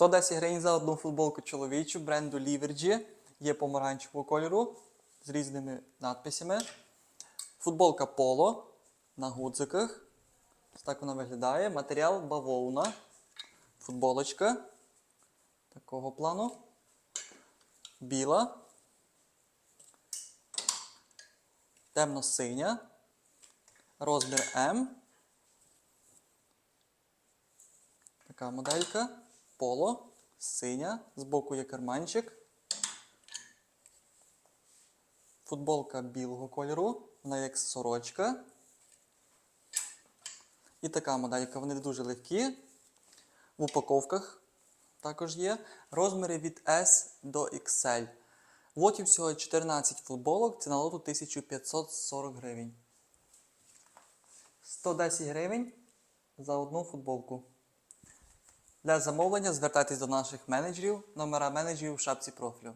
110 гривень за одну футболку чоловічу бренду Ліверджі. Є помаранчевого кольору з різними надписями. Футболка Поло на гудзиках. Ось так вона виглядає. Матеріал бавовна. Футболочка такого плану. Біла. Темно-синя. Розмір М. Така моделька. Поло. Синя. Збоку є карманчик. Футболка білого кольору. Вона як сорочка. І така моделька. Вони дуже легкі. В упаковках також є. Розміри від S до XL. В лоті всього 14 футболок. Ціна лоту 1540 гривень. 110 гривень за одну футболку. Для замовлення звертайтесь до наших менеджерів. Номера менеджерів в шапці профілю.